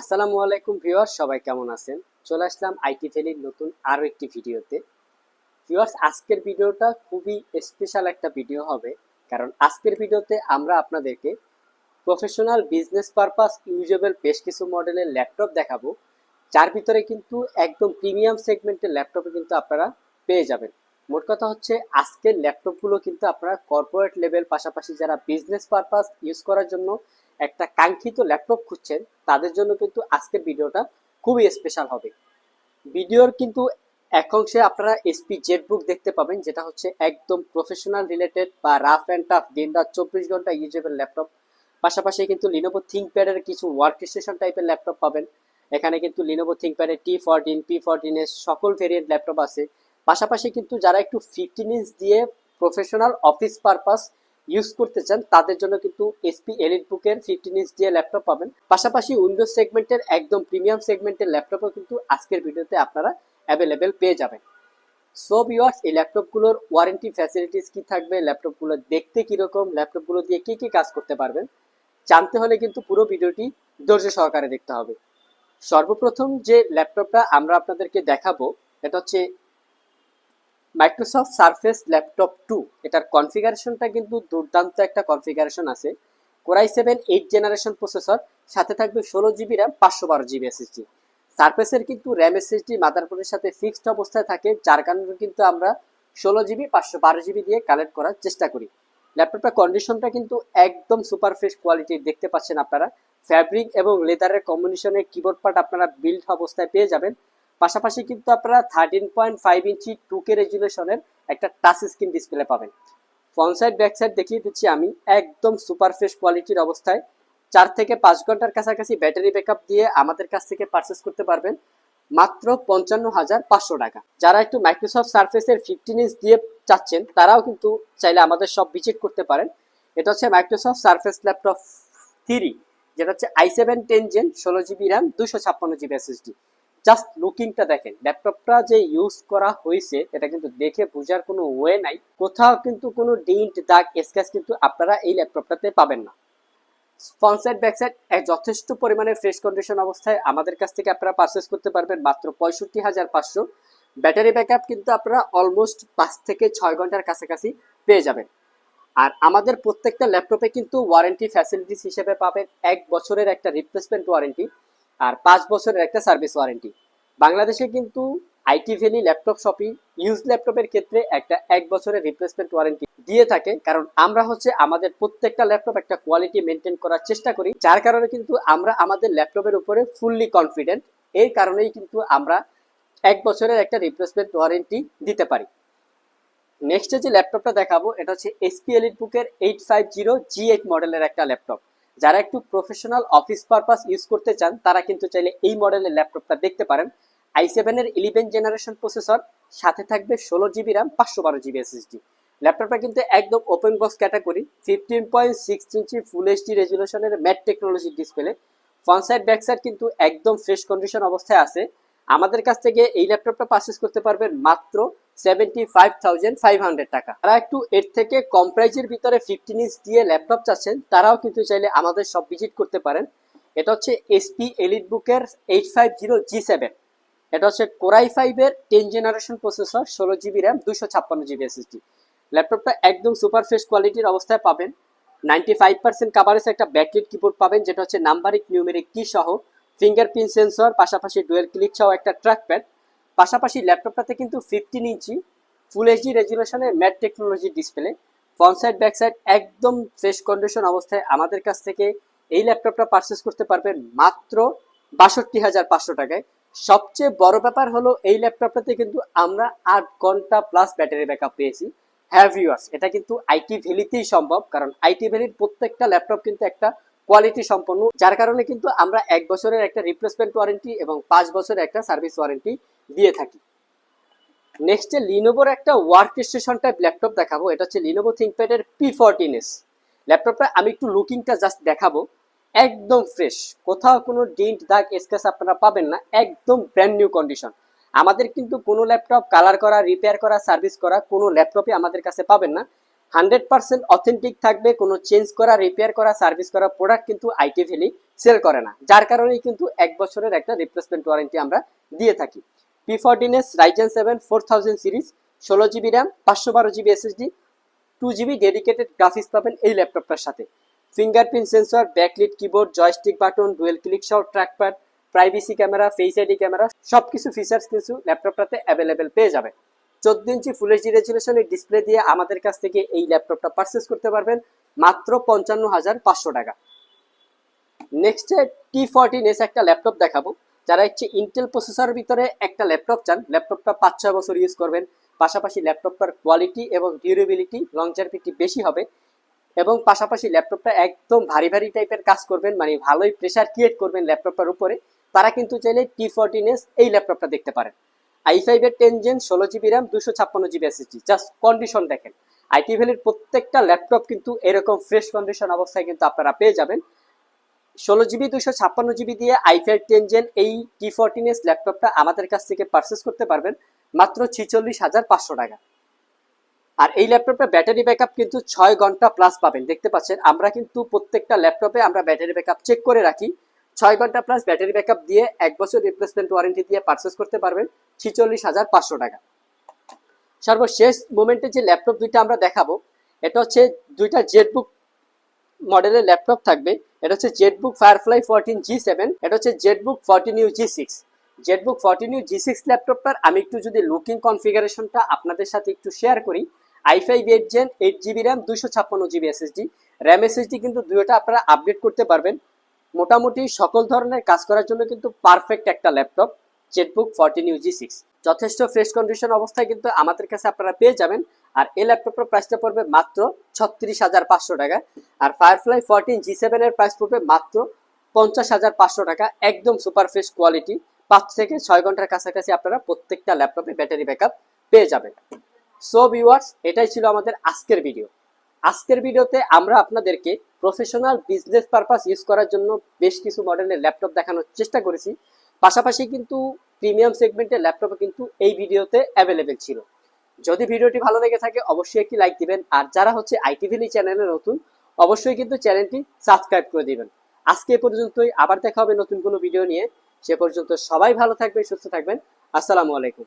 আসসালামু আলাইকুম ভিউয়ার্স, সবাই কেমন আছেন? চলে আসলাম আইটি ভ্যালির নতুন আরও একটি ভিডিওতে। ভিউয়ার্স, আজকের ভিডিওটা খুবই স্পেশাল একটা ভিডিও হবে, কারণ আজকের ভিডিওতে আমরা আপনাদেরকে প্রফেশনাল বিজনেস পারপাস ইউজেবল বেশ কিছু মডেলের ল্যাপটপ দেখাবো, যার ভিতরে কিন্তু একদম প্রিমিয়াম সেগমেন্টের ল্যাপটপে কিন্তু আপনারা পেয়ে যাবেন। মোট কথা হচ্ছে, আজকের ল্যাপটপগুলো কিন্তু আপনারা কর্পোরেট লেভেল পাশাপাশি যারা বিজনেস পারপাস ইউজ করার জন্য একটা কাঙ্ক্ষিত ল্যাপটপ খুঁজছেন, তাদের জন্য কিন্তু আজকের ভিডিওটা খুবই স্পেশাল হবে। ভিডিওর কিন্তু এক অংশে আপনারা এসপি জেট বুক দেখতে পাবেন, যেটা হচ্ছে একদম প্রফেশনাল রিলেটেড বা রাফ অ্যান্ড টাফ দিন রাত চব্বিশ ঘণ্টা ইউজেবল ল্যাপটপ। পাশাপাশি কিন্তু লিনোভো থিঙ্কপ্যাডের কিছু ওয়ার্ক স্টেশন টাইপের ল্যাপটপ পাবেন। এখানে কিন্তু লিনোভো থিঙ্কপ্যাডের টি ফোরটিন পি ফোরটিনের সকল ভেরিয়েন্ট ল্যাপটপ আছে। পাশাপাশি কিন্তু যারা একটু ফিফটিন ইঞ্চ দিয়ে প্রফেশনাল অফিস পারপাস ইউজ করতে চান, তাদের জন্য কিন্তু এসপি এলিট বুকের ফিফটিন ইঞ্চ দিয়ে ল্যাপটপ পাবেন। পাশাপাশি উইন্ডোজ সেগমেন্টের একদম প্রিমিয়াম সেগমেন্টের ল্যাপটপও কিন্তু আজকের ভিডিওতে আপনারা অ্যাভেলেবেল পেয়ে যাবেন। সো ভিওয়ার্স এই ল্যাপটপগুলোর ওয়ারেন্টি ফ্যাসিলিটিস কি থাকবে ল্যাপটপগুলো দেখতে কীরকম ল্যাপটপগুলো দিয়ে কি কি কাজ করতে পারবেন, জানতে হলে কিন্তু পুরো ভিডিওটি ধৈর্য সহকারে দেখতে হবে। সর্বপ্রথম যে ল্যাপটপটা আমরা আপনাদেরকে দেখাবো, এটা হচ্ছে মাইক্রোসফট সারফেস ল্যাপটপ টু এটার কনফিগারেশনটা কিন্তু দুর্দান্ত একটা কনফিগারেশন আছে। Core i seven eight generation processor সাথে থাকবে ষোলো জিবি র্যাম পাঁচশো বারো জিবি এসএসডি সারফেসের কিন্তু র্যাম এসএসডি মাদারবোর্ডের সাথে ফিক্সড অবস্থায় থাকে, যার কারণে কিন্তু আমরা ষোলো জিবি পাঁচশো বারো জিবি দিয়ে কালেক্ট করার চেষ্টা করি। ল্যাপটপটার কন্ডিশনটা কিন্তু একদম সুপার ফ্রেশ কোয়ালিটির দেখতে পাচ্ছেন আপনারা। ফ্যাব্রিক এবং লেদারের কম্বিনেশনের কিবোর্ড পার্ট আপনারা বিল্ড অবস্থায় পেয়ে যাবেন। পাশাপাশি কিন্তু আপনারা thirteen point five inch two K রেজুলেশনের একটা টাচ স্ক্রিন ডিসপ্লে পাবেন। ফ্রন্ট সাইড ব্যাক সাইড দেখিয়ে দিচ্ছি আমি, একদম সুপার ফ্রেশ কোয়ালিটির অবস্থায়। চার থেকে পাঁচ ঘণ্টার কাছাকাছি ব্যাটারি ব্যাকআপ দিয়ে আমাদের কাছ থেকে পারচেস করতে পারবেন মাত্র পঞ্চান্ন হাজার পাঁচশো টাকা। যারা একটু মাইক্রোসফট সার্ফেসের ফিফটিন ইঞ্চ দিয়ে চাচ্ছেন, তারাও কিন্তু চাইলে আমাদের সব ভিজিট করতে পারেন। এটা হচ্ছে মাইক্রোসফট সার্ফেস ল্যাপটপ থ্রি যেটা হচ্ছে আই সেভেন টেন জেন ষোলো জিবি র্যাম দুশো ছাপ্পান্ন জিবি এসএসডি জাস্ট লুকিংটা দেখেন ল্যাপটপটা যে ইউজ করা হয়েছে, এটা কিন্তু দেখে বোঝার কোনো ওয়ে নাই। কোথাও কিন্তু কোনো ডিন্ট দাগ স্ক্যাচ কিন্তু আপনারা এই ল্যাপটপটাতে পাবেন না। ফ্রন্ট সাইড ব্যাক সাইড যথেষ্ট পরিমাণে ফ্রেশ কন্ডিশন অবস্থায় আমাদের কাছ থেকে আপনারা পারচেস করতে পারবেন মাত্র পঁয়ষট্টি হাজার পাঁচশো। ব্যাটারি ব্যাকআপ কিন্তু আপনারা অলমোস্ট পাঁচ থেকে ছয় ঘণ্টার কাছাকাছি পেয়ে যাবেন। আর আমাদের প্রত্যেকটা ল্যাপটপে কিন্তু ওয়ারেন্টি ফ্যাসিলিটিস হিসেবে পাবেন। এক বছরের একটা রিপ্লেসমেন্ট ওয়ারেন্টি আর পাঁচ বছরের একটা সার্ভিস ওয়ারেন্টি। বাংলাদেশে কিন্তু IT Valley laptop shopping, use ল্যাপটপের ক্ষেত্রে একটা এক বছরের রিপ্লেসমেন্ট ওয়ারেন্টি দিয়ে থাকে। কারণ আমরা হচ্ছে আমাদের প্রত্যেকটা ল্যাপটপ একটা কোয়ালিটি মেনটেন করার চেষ্টা করি, যার কারণে কিন্তু আমরা আমাদের ল্যাপটপের উপরে ফুললি কনফিডেন্ট এই কারণেই কিন্তু আমরা এক বছরের একটা রিপ্লেসমেন্ট ওয়ারেন্টি দিতে পারি। নেক্সটে যে ল্যাপটপটা দেখাবো, এটা হচ্ছে এসপি এলিট বুকের eight five zero G eight মডেলের একটা ল্যাপটপ। যারা একটু প্রফেশনাল অফিস পারপাস ইউজ করতে চান, তারা কিন্তু চাইলে এই মডেলের ল্যাপটপটা দেখতে পারেন। আই সেভেনের ইলেভেন জেনারেশন প্রসেসর সাথে থাকবে ষোলো জিবি র্যাম পাঁচশো বারো জিবি এসএসডি ল্যাপটপটা কিন্তু একদম open box category fifteen point six inch full HD রেজুলেশনের matte টেকনোলজির display front side back side কিন্তু একদম ফ্রেশ কন্ডিশন অবস্থায় আছে। আমাদের কাছ থেকে এই ল্যাপটপটা পারচেস করতে পারবেন মাত্র seventy five thousand five hundred টাকা। তারা একটু এর থেকে কম প্রাইজের ভিতরে ফিফটিন ইঞ্চ দিয়ে ল্যাপটপ চাচ্ছেন, তারাও কিন্তু চাইলে আমাদের সব ভিজিট করতে পারেন। এটা হচ্ছে এসপি এলিট বুকের eight five zero G seven এটা হচ্ছে কোরাই ফাইভের টেন জেনারেশন প্রসেসর ষোলো জিবি র্যাম দুশো ছাপ্পান্ন জিবি এসএসডি ল্যাপটপটা একদম সুপার ফ্রেশ কোয়ালিটির অবস্থায় পাবেন। নাইনটি ফাইভ পার্সেন্ট কাভারেজ একটা ব্যাকলিট কিবোর্ড পাবেন, যেটা হচ্ছে নাম্বারিক নিউমেরিক কি সহ। ফিঙ্গারপ্রিন্ট সেন্সর পাশাপাশি ডুয়েল ক্লিক সহ একটা ট্র্যাক প্যাড পাশাপাশি ল্যাপটপটাতে কিন্তু fifteen inch full HD রেজুলেশনের matte technology display front side back side একদম ফ্রেশ কন্ডিশন অবস্থায় আমাদের কাছ থেকে এই ল্যাপটপটা পারচেস করতে পারবেন মাত্র বাষট্টি হাজার পাঁচশো টাকায়। সবচেয়ে বড় ব্যাপার হলো এই ল্যাপটপটাতে কিন্তু আমরা আট ঘণ্টা প্লাস ব্যাটারি ব্যাকআপ পেয়েছি। হ্যাভ ইউয়ার্স এটা কিন্তু আইটি ভ্যালিতেই সম্ভব, কারণ আইটি ভ্যালির প্রত্যেকটা ল্যাপটপ কিন্তু একটা কোয়ালিটি সম্পন্ন, যার কারণে কিন্তু আমরা এক বছরের একটা রিপ্লেসমেন্ট ওয়ারেন্টি এবং পাঁচ বছরের একটা সার্ভিস ওয়ারেন্টি দিয়ে থাকি। নেক্সটে লিনোভোর একটা ওয়ার্ক স্টেশন টাইপ ল্যাপটপ দেখাবো, এটা হচ্ছে লিনোভো থিঙ্কপ্যাডের পি ফোরটিন এস ল্যাপটপটা আমি একটু লুকিংটা জাস্ট দেখাবো, একদম ফ্রেশ কোথাও কোনো ডিন্ট দাগ স্কেচ আপনারা পাবেন না, একদম ব্র্যান্ড নিউ কন্ডিশন আমাদের কিন্তু কোনো ল্যাপটপ কালার করা রিপেয়ার করা সার্ভিস করা কোনো ল্যাপটপই আমাদের কাছে পাবেন না। হান্ড্রেড পার্সেন্ট অথেন্টিক থাকবে, কোনো চেঞ্জ করা রিপেয়ার করা সার্ভিস করা প্রোডাক্ট কিন্তু আইটি ভ্যালি সেল করে না। যার কারণেই কিন্তু এক বছরের একটা রিপ্লেসমেন্ট ওয়ারেন্টি আমরা দিয়ে থাকি। P fourteen S Ryzen seven four thousand series ষোলো জিবি র্যাম পাঁচশো বারো GB SSD two GB dedicated graphics পাবেন এই ল্যাপটপটার সাথে। Fingerprint sensor backlit keyboard joystick button dual click সহ trackpad privacy camera face ID camera সব কিছু ফিচার্স কিছু ল্যাপটপটাতে অ্যাভেলেবেল পেয়ে যাবেন। চোদ্দ ইঞ্চি ফুল এইচডি রেজুলেশনের ডিসপ্লে দিয়ে আমাদের কাছ থেকে এই ল্যাপটপটা পারচেস করতে পারবেন মাত্র পঞ্চান্ন হাজার পাঁচশো টাকা। নেক্সট টি ফোরটিন এস একটা ল্যাপটপ দেখাবো। যারা হচ্ছে ইন্টেল প্রসেসরের ভিতরে একটা ল্যাপটপ চান ল্যাপটপটা পাঁচ ছয় বছর ইউজ করবেন। পাশাপাশি ল্যাপটপটার কোয়ালিটি এবং ডিউরেবিলিটি লংজারভিটি বেশি হবে এবং পাশাপাশি ল্যাপটপটা একদম ভারী ভারী টাইপের কাজ করবেন মানে ভালোই প্রেশার ক্রিয়েট করবেন ল্যাপটপটার উপরে। তারা কিন্তু চাইলে টি ফোরটিন এস এই ল্যাপটপটা দেখতে পারেন। আই ফাইভের টেন জেন ষোলো জিবি র্যাম দুশো ছাপ্পান্ন জিবি এসএসডি জাস্ট কন্ডিশন দেখেন। আইটি ভ্যালির প্রত্যেকটা ল্যাপটপ কিন্তু এরকম ফ্রেশ কন্ডিশন অবস্থায় কিন্তু আপনারা পেয়ে যাবেন। ষোলো জিবি দুশো ছাপ্পান্ন জিবি দিয়ে আই ফাইভ টেন জেন এই টি ফোরটিন এস ল্যাপটপটা আমাদের কাছ থেকে পারচেস করতে পারবেন, মাত্র ছিচল্লিশ হাজার পাঁচশো টাকা। আর এই ল্যাপটপটা ব্যাটারি ব্যাকআপ কিন্তু ছয় ঘণ্টা প্লাস পাবেন। দেখতে পাচ্ছেন, আমরা কিন্তু প্রত্যেকটা ল্যাপটপে আমরা ব্যাটারি ব্যাকআপ চেক করে রাখি। ছয় ঘণ্টা প্লাস ব্যাটারি ব্যাকআপ দিয়ে এক বছর রিপ্লেসমেন্ট ওয়ারেন্টি দিয়ে পারচেস করতে পারবেন ছিচল্লিশ হাজার পাঁচশো টাকা। সর্বশেষ মোমেন্টে যে ল্যাপটপ দুইটা আমরা দেখাবো, এটা হচ্ছে দুইটা জেটবুক মডেলের ল্যাপটপ থাকবে। এটা হচ্ছে ZBook Firefly fourteen G seven এটা হচ্ছে ZBook fourteen U G six ZBook fourteen U G six ল্যাপটপটার আমি একটু যদি লুকিং কনফিগারেশনটা আপনাদের সাথে একটু শেয়ার করি i five eight gen eight GB RAM দুশো ছাপ্পান্ন জিবি এসএসডি র্যাম এসএসডি কিন্তু দুইটা আপনারা আপডেট করতে পারবেন। মোটামুটি সকল ধরনের কাজ করার জন্য কিন্তু পারফেক্ট একটা laptop ZBook fourteen U G six যথেষ্ট ফ্রেশ কন্ডিশন অবস্থায় কিন্তু আমাদের কাছে আপনারা পেয়ে যাবেন। আর এই ল্যাপটপের প্রাইসটা পড়বে মাত্র ছত্রিশ হাজার পাঁচশো টাকা। আর ফায়ারফ্লাই ফোরটিন জি সেভেনের প্রাইস পড়বে মাত্র পঞ্চাশ হাজার পাঁচশো টাকা। একদম সুপার ফ্রেশ কোয়ালিটি পাঁচ থেকে ছয় ঘণ্টার কাছাকাছি আপনারা প্রত্যেকটা ল্যাপটপে ব্যাটারি ব্যাকআপ পেয়ে যাবেন। সো ভিউয়ার্স এটাই ছিল আমাদের আজকের ভিডিও আজকের ভিডিওতে আমরা আপনাদেরকে প্রফেশনাল বিজনেস পারপাস ইউজ করার জন্য বেশ কিছু মডেলের ল্যাপটপ দেখানোর চেষ্টা করেছি। পাশাপাশি কিন্তু প্রিমিয়াম সেগমেন্টের ল্যাপটপ কিন্তু এই ভিডিওতে অ্যাভেলেবেল ছিল। যদি ভিডিওটি ভালো লেগে থাকে, অবশ্যই একটি লাইক দিবেন। আর যারা হচ্ছে আইটি ভ্যালি চ্যানেলে নতুন, অবশ্যই কিন্তু চ্যানেলটি সাবস্ক্রাইব করে দিবেন। আজকে এ পর্যন্তই। আবার দেখা হবে নতুন কোনো ভিডিও নিয়ে। সে পর্যন্ত সবাই ভালো থাকবেন, সুস্থ থাকবেন। আসসালামু আলাইকুম।